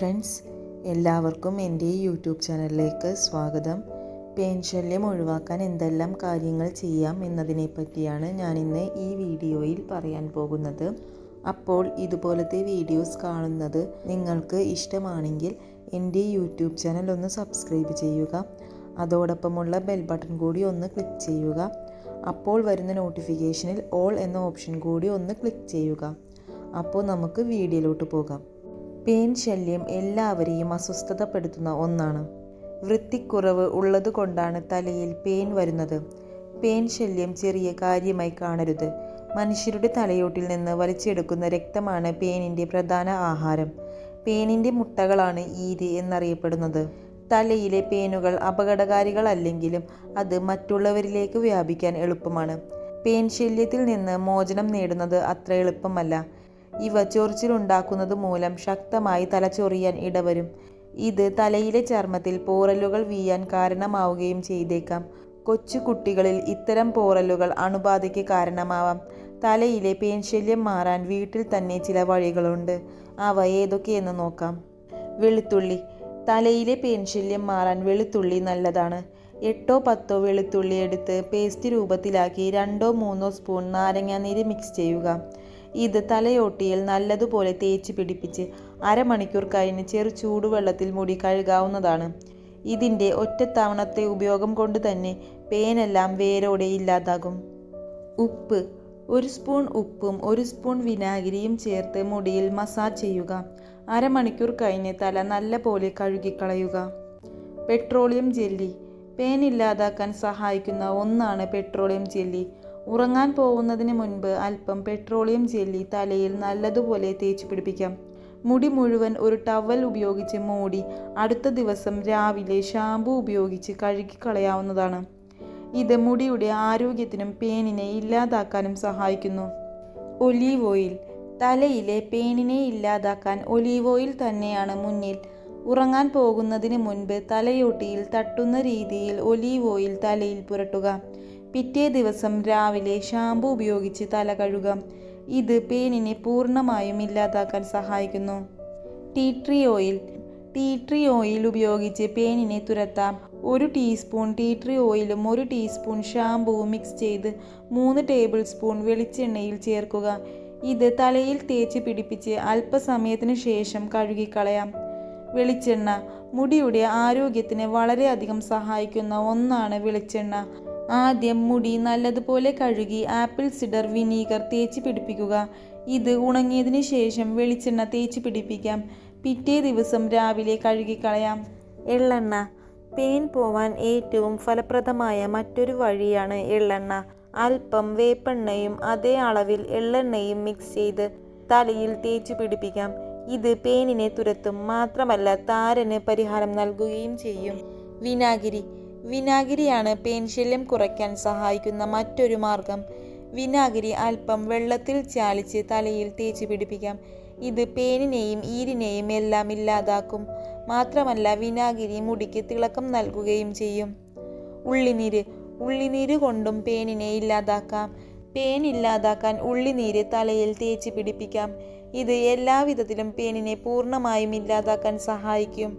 Friends എല്ലാവർക്കും എന്റെ ഈ യൂട്യൂബ് ചാനലിലേക്ക് സ്വാഗതം. പേൻ ഒഴിവാക്കാൻ എന്തെല്ലാം കാര്യങ്ങൾ ചെയ്യാം എന്നതിനെ പറ്റിയാണ് ഞാൻ ഇന്ന് ഈ വീഡിയോയിൽ പറയാൻ പോകുന്നത്. അപ്പോൾ ഇതുപോലത്തെ വീഡിയോസ് കാണുന്നത് നിങ്ങൾക്ക് ഇഷ്ടമാണെങ്കിൽ എന്റെ യൂട്യൂബ് ചാനൽ ഒന്ന് സബ്സ്ക്രൈബ് ചെയ്യുക. അതോടൊപ്പമുള്ള ബെൽ ബട്ടൺ കൂടി ഒന്ന് ക്ലിക്ക് ചെയ്യുക. അപ്പോൾ വരുന്ന നോട്ടിഫിക്കേഷനിൽ ഓൾ എന്ന ഓപ്ഷൻ കൂടി ഒന്ന് ക്ലിക്ക് ചെയ്യുക. അപ്പോൾ നമുക്ക് വീഡിയോയിലോട്ട് പോകാം. പേൻ ശല്യം എല്ലാവരെയും അസ്വസ്ഥതപ്പെടുത്തുന്ന ഒന്നാണ്. വൃത്തിക്കുറവ് ഉള്ളതുകൊണ്ടാണ് തലയിൽ പേൻ വരുന്നത്. പേൻ ശല്യം ചെറിയ കാര്യമായി കാണരുത്. മനുഷ്യരുടെ തലയോട്ടിൽ നിന്ന് വലിച്ചെടുക്കുന്ന രക്തമാണ് പേനിന്റെ പ്രധാന ആഹാരം. പേനിന്റെ മുട്ടകളാണ് ഈര് എന്നറിയപ്പെടുന്നത്. തലയിലെ പേനുകൾ അപകടകാരികളല്ലെങ്കിലും അത് മറ്റുള്ളവരിലേക്ക് വ്യാപിക്കാൻ എളുപ്പമാണ്. പേൻ ശല്യത്തിൽ നിന്ന് മോചനം നേടുന്നത് അത്ര എളുപ്പമല്ല. ഇവ ചൊറിച്ചിലുണ്ടാക്കുന്നത് മൂലം ശക്തമായി തലചൊറിയാൻ ഇടവരും. ഇത് തലയിലെ ചർമ്മത്തിൽ പോറലുകൾ വീയാൻ കാരണമാവുകയും ചെയ്തേക്കാം. കൊച്ചുകുട്ടികളിൽ ഇത്തരം പോറലുകൾ അണുബാധയ്ക്ക് കാരണമാവാം. തലയിലെ പേൻശല്യം മാറാൻ വീട്ടിൽ തന്നെ ചില വഴികളുണ്ട്. അവ ഏതൊക്കെയെന്ന് നോക്കാം. വെളുത്തുള്ളി. തലയിലെ പേൻശല്യം മാറാൻ വെളുത്തുള്ളി നല്ലതാണ്. എട്ടോ പത്തോ വെളുത്തുള്ളി എടുത്ത് പേസ്റ്റ് രൂപത്തിലാക്കി രണ്ടോ മൂന്നോ സ്പൂൺ നാരങ്ങാനീര് മിക്സ് ചെയ്യുക. ഇത് തലയോട്ടിയിൽ നല്ലതുപോലെ തേച്ച് പിടിപ്പിച്ച് അരമണിക്കൂർ കഴിഞ്ഞ് ചെറു ചൂടുവെള്ളത്തിൽ മുടി കഴുകാവുന്നതാണ്. ഇതിന്റെ ഒറ്റത്തവണത്തെ ഉപയോഗം കൊണ്ട് തന്നെ പേനെല്ലാം വേരോടെ ഇല്ലാതാകും. ഉപ്പ്. ഒരു സ്പൂൺ ഉപ്പും ഒരു സ്പൂൺ വിനാഗിരിയും ചേർത്ത് മുടിയിൽ മസാജ് ചെയ്യുക. അരമണിക്കൂർ കഴിഞ്ഞ് തല നല്ല പോലെ കഴുകിക്കളയുക. Petroleum jelly. പേൻ ഇല്ലാതാക്കാൻ സഹായിക്കുന്ന ഒന്നാണ് പെട്രോളിയം ജെല്ലി. ഉറങ്ങാൻ പോകുന്നതിന് മുൻപ് അല്പം പെട്രോളിയം ജെല്ലി തലയിൽ നല്ലതുപോലെ തേച്ച് പിടിപ്പിക്കാം. മുടി മുഴുവൻ ഒരു ടവൽ ഉപയോഗിച്ച് മൂടി അടുത്ത ദിവസം രാവിലെ ഷാമ്പു ഉപയോഗിച്ച് കഴുകിക്കളയാവുന്നതാണ് ഇത് മുടിയുടെ ആരോഗ്യത്തിനും പേനിനെ ഇല്ലാതാക്കാനും സഹായിക്കുന്നു. Olive oil. തലയിലെ പേനിനെ ഇല്ലാതാക്കാൻ ഒലീവ് ഓയിൽ തന്നെയാണ് മുന്നിൽ. ഉറങ്ങാൻ പോകുന്നതിന് മുൻപ് തലയോട്ടിയിൽ തട്ടുന്ന രീതിയിൽ ഒലീവ് ഓയിൽ തലയിൽ പുരട്ടുക. പിറ്റേ ദിവസം രാവിലെ ഷാമ്പു ഉപയോഗിച്ച് തല കഴുകാം. ഇത് പേനിനെ പൂർണമായും ഇല്ലാതാക്കാൻ സഹായിക്കുന്നു. Tea tree oil. Tea tree oil ഉപയോഗിച്ച് പേനിനെ തുരത്താം. ഒരു ടീസ്പൂൺ ടീ ട്രീ ഓയിലും ഒരു ടീസ്പൂൺ ഷാമ്പുവും മിക്സ് ചെയ്ത് മൂന്ന് ടേബിൾ സ്പൂൺ വെളിച്ചെണ്ണയിൽ ചേർക്കുക. ഇത് തലയിൽ തേച്ച് പിടിപ്പിച്ച് അല്പസമയത്തിന് ശേഷം കഴുകിക്കളയാം. വെളിച്ചെണ്ണ. മുടിയുടെ ആരോഗ്യത്തിന് വളരെയധികം സഹായിക്കുന്ന ഒന്നാണ് വെളിച്ചെണ്ണ. ആദ്യം മുടി നല്ലതുപോലെ കഴുകി ആപ്പിൾ സിഡർ വിനീഗർ തേച്ച് പിടിപ്പിക്കുക. ഇത് ഉണങ്ങിയതിന് ശേഷം വെളിച്ചെണ്ണ തേച്ച് പിടിപ്പിക്കാം. പിറ്റേ ദിവസം രാവിലെ കഴുകിക്കളയാം. എള്ളെണ്ണ. പെയിൻ പോവാൻ ഏറ്റവും ഫലപ്രദമായ മറ്റൊരു വഴിയാണ് എള്ളെണ്ണ. അല്പം വേപ്പെണ്ണയും അതേ അളവിൽ എള്ളെണ്ണയും മിക്സ് ചെയ്ത് തലയിൽ തേച്ച് പിടിപ്പിക്കാം. ഇത് പെയിനിനെ തുരത്തും മാത്രമല്ല താരന് പരിഹാരം നൽകുകയും ചെയ്യും. വിനാഗിരി. വിനാഗിരിയാണ് പേൻശല്യം കുറയ്ക്കാൻ സഹായിക്കുന്ന മറ്റൊരു മാർഗം. വിനാഗിരി അല്പം വെള്ളത്തിൽ ചാലിച്ച് തലയിൽ തേച്ച് പിടിപ്പിക്കാം. ഇത് പേനിനെയും ഈരിനെയും എല്ലാം ഇല്ലാതാക്കും. മാത്രമല്ല വിനാഗിരി മുടിക്ക് തിളക്കം നൽകുകയും ചെയ്യും. ഉള്ളിനീര്. ഉള്ളിനീര് കൊണ്ടും പേനിനെ ഇല്ലാതാക്കാം. പേൻ ഇല്ലാതാക്കാൻ ഉള്ളിനീര് തലയിൽ തേച്ച് പിടിപ്പിക്കാം. ഇത് എല്ലാവിധത്തിലും പേനിനെ പൂർണമായും ഇല്ലാതാക്കാൻ സഹായിക്കും.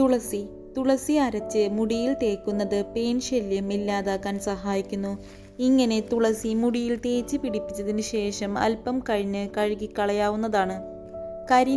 തുളസി. തുളസി അരച്ച് മുടിയിൽ തേക്കുന്നത് പെയിൻ ശല്യം ഇല്ലാതാക്കാൻ സഹായിക്കുന്നു. ഇങ്ങനെ തുളസി മുടിയിൽ തേച്ച് പിടിപ്പിച്ചതിന് ശേഷം അല്പം കഴിഞ്ഞ് കഴുകിക്കളയാവുന്നതാണ്.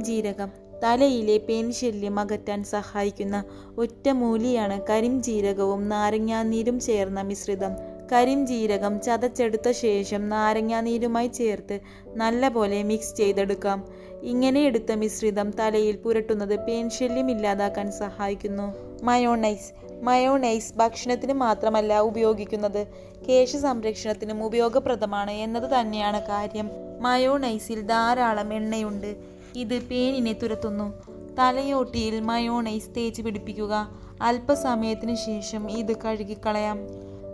ജീരകം തലയിലെ പെയിൻ ശല്യം അകറ്റാൻ സഹായിക്കുന്ന ഒറ്റമൂലിയാണ് കരിഞ്ജീരകവും നാരങ്ങാനീരും ചേർന്ന മിശ്രിതം. കരിഞ്ജീരകം ചതച്ചെടുത്ത ശേഷം നാരങ്ങാനീരുമായി ചേർത്ത് നല്ലപോലെ മിക്സ് ചെയ്തെടുക്കാം. ഇങ്ങനെ എടുത്ത മിശ്രിതം തലയിൽ പുരട്ടുന്നത് പേൻശല്യം ഇല്ലാതാക്കാൻ സഹായിക്കുന്നു. മയോണൈസ് മയോണൈസ് ഭക്ഷണത്തിന് മാത്രമല്ല ഉപയോഗിക്കുന്നത്. കേശ സംരക്ഷണത്തിനും ഉപയോഗപ്രദമാണ് എന്നത് തന്നെയാണ് കാര്യം. മയോണൈസിൽ ധാരാളം എണ്ണയുണ്ട്. ഇത് പേനിനെ തുരത്തുന്നു. തലയോട്ടിയിൽ മയോണൈസ് തേച്ച് പിടിപ്പിക്കുക. അല്പസമയത്തിന് ശേഷം ഇത് കഴുകിക്കളയാം.